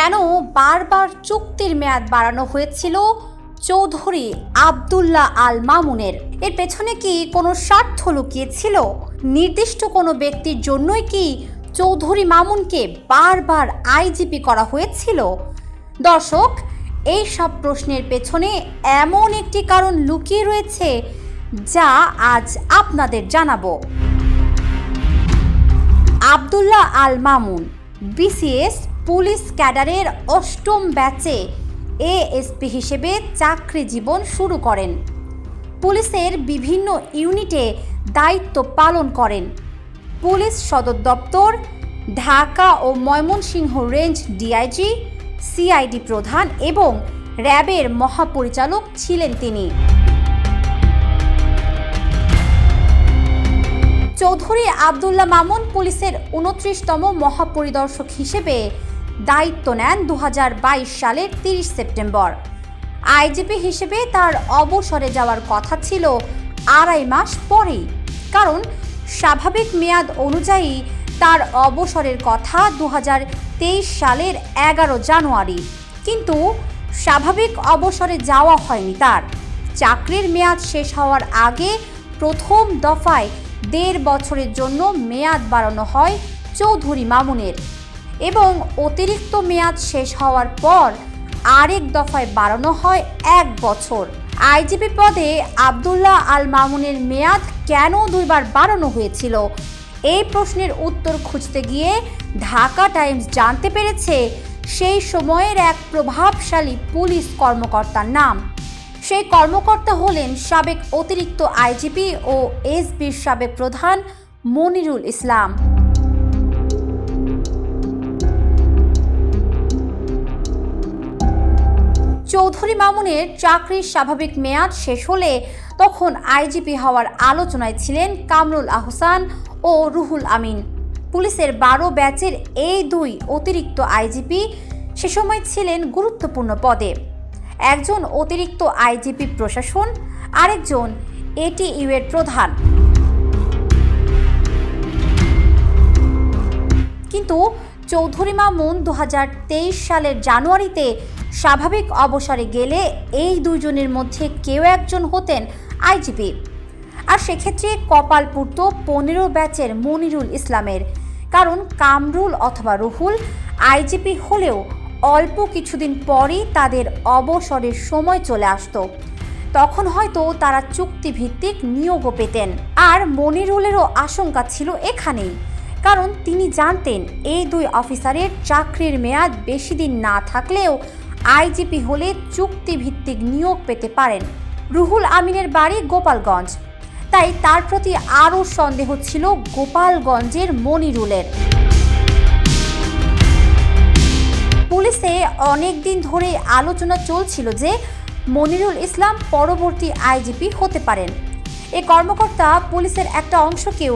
কেন বারবার চুক্তির মেয়াদ বাড়ানো হয়েছিল? চৌধুরী আবদুল্লাহ আল মামুনের। এর পেছনে কি কোনো স্বার্থ লুকিয়েছিল? নির্দিষ্ট কোনো ব্যক্তির জন্যই কি চৌধুরী মামুনকে বারবার আইজিপি করা হয়েছিল? দর্শক এই সব প্রশ্নের পেছনে এমন একটি কারণ লুকিয়ে রয়েছে যা আজ আপনাদের জানাব। আবদুল্লাহ আল মামুন, বিসিএস পুলিশ ক্যাডারের অষ্টম ব্যাচে এএসপি হিসেবে চাকরি জীবন শুরু করেন। পুলিশের বিভিন্ন ইউনিটে দায়িত্ব পালন করেন। পুলিশ সদর দপ্তর, ঢাকা ও ময়মনসিংহ রেঞ্জ ডিআইজি, সিআইডি প্রধান এবং র্যাবের মহাপরিচালক ছিলেন তিনি। চৌধুরী আবদুল্লাহ মামুন পুলিশের উনত্রিশতম মহাপরিদর্শক হিসেবে দায়িত্ব নেন দু হাজার বাইশ সালের তিরিশ সেপ্টেম্বর। আইজিপি হিসেবে তার অবসরে যাওয়ার কথা ছিল আড়াই মাস পরেই, কারণ স্বাভাবিক মেয়াদ অনুযায়ী তার অবসরের কথা দু হাজার তেইশ সালের এগারো জানুয়ারি। কিন্তু স্বাভাবিক অবসরে যাওয়া হয়নি তার। চাকরির মেয়াদ শেষ হওয়ার আগে প্রথম দফায় দেড় বছরের জন্য মেয়াদ বাড়ানো হয় চৌধুরী মামুনের এবং অতিরিক্ত মেয়াদ শেষ হওয়ার পর আরেক দফায় বাড়ানো হয় এক বছর। আইজিপি পদে আবদুল্লাহ আল মামুনের মেয়াদ কেন দুইবার বাড়ানো হয়েছিল? এই প্রশ্নের উত্তর খুঁজতে গিয়ে ঢাকা টাইমস জানতে পেরেছে সেই সময়ের এক প্রভাবশালী পুলিশ কর্মকর্তার নাম। সেই কর্মকর্তা হলেন সাবেক অতিরিক্ত আইজিপি ও এসবির সাবেক প্রধান মনিরুল ইসলাম। চৌধুরী মামুনের চাকরির স্বাভাবিক মেয়াদ শেষ হলে তখন আইজিপি হওয়ার আলোচনায় ছিলেন কামরুল আহসান ও রুহুল আমিন। পুলিশের বারো ব্যাচের এই দুই অতিরিক্ত আইজিপি সে সময় ছিলেন গুরুত্বপূর্ণ পদে। একজন অতিরিক্ত আইজিপি প্রশাসন, আরেকজন এটিইউ এর প্রধান। কিন্তু চৌধুরী মামুন দু হাজার তেইশ সালের জানুয়ারিতে স্বাভাবিক অবসরে গেলে এই দুজনের মধ্যে কেউ একজন হতেন আইজিপি। আর সেক্ষেত্রে কপাল পুরত পনেরো ব্যাচের মনিরুল ইসলামের। কারণ কামরুল অথবা রুহুল আইজিপি হলেও অল্প কিছুদিন পরই তাদের অবসরের সময় চলে আসতো। তখন হয়তো তারা চুক্তিভিত্তিক নিয়োগও পেতেন। আর মনিরুলেরও আশঙ্কা ছিল এখানেই। কারণ তিনি জানতেন, এই দুই অফিসারের চাকরির মেয়াদ বেশি দিন না থাকলেও আইজিপি হলে চুক্তিভিত্তিক নিয়োগ পেতে পারেন। রুহুল আমিনের বাড়ি গোপালগঞ্জ। তাই তার প্রতি আরও সন্দেহ ছিল গোপালগঞ্জের মনিরুলের। পুলিশে অনেক দিন ধরে আলোচনা চলছিল যে মনিরুল ইসলাম পরবর্তী আইজিপি হতে পারেন। এ কর্মকর্তা পুলিশের একটা অংশকেও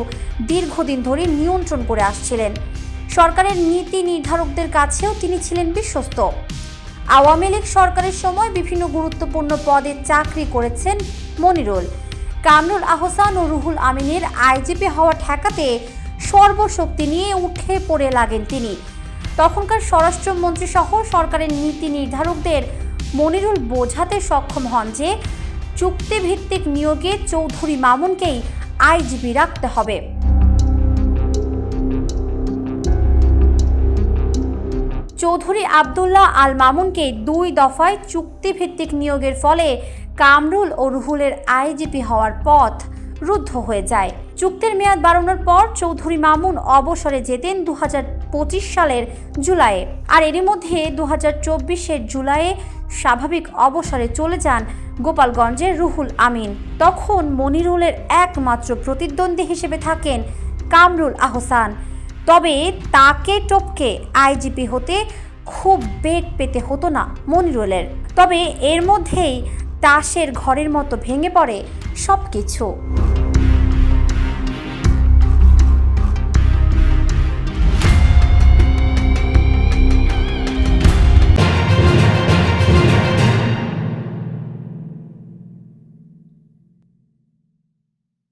দীর্ঘদিন ধরে নিয়ন্ত্রণ করে আসছিলেন। সরকারের নীতি নির্ধারকদের কাছেও তিনি ছিলেন বিশ্বস্ত। আওয়ামী লীগ সরকারের সময় বিভিন্ন গুরুত্বপূর্ণ পদে চাকরি করেছেন মনিরুল। কামরুল আহসান ও রুহুল আমিনের আইজিপি হওয়া ঠেকাতে সর্বশক্তি নিয়ে উঠে পড়ে লাগেন তিনি। তখনকার স্বরাষ্ট্রমন্ত্রী সহ সরকারের নীতি নির্ধারকদের মনিরুল বোঝাতে সক্ষম হন যে চুক্তিভিত্তিক নিয়োগে চৌধুরী মামুনকেই আইজিবি রাখতে হবে। চৌধুরী আবদুল্লাহ আল মামুনকে দুই দফায় চুক্তিভিত্তিক নিয়োগের ফলে কামরুল ও রুহুলের আইজিপি হওয়ার পথ রুদ্ধ হয়ে যায়। চুক্তির মেয়াদ বাড়ানোর পর চৌধুরী মামুন অবসরে যেতেন দু হাজার সালের জুলাইয়ে। আর এরই মধ্যে দু হাজার চব্বিশের জুলাইয়ে স্বাভাবিক অবসরে চলে যান গোপালগঞ্জের রুহুল আমিন। তখন মনিরুলের একমাত্র প্রতিদ্বন্দ্বী হিসেবে থাকেন কামরুল আহসান। তবে তাকে টপকে আইজিপি হতে খুব বেগ পেতে হতো না মনিরুলের। তবে এর মধ্যেই তাসের ঘরের মতো ভেঙে পড়ে সব কিছু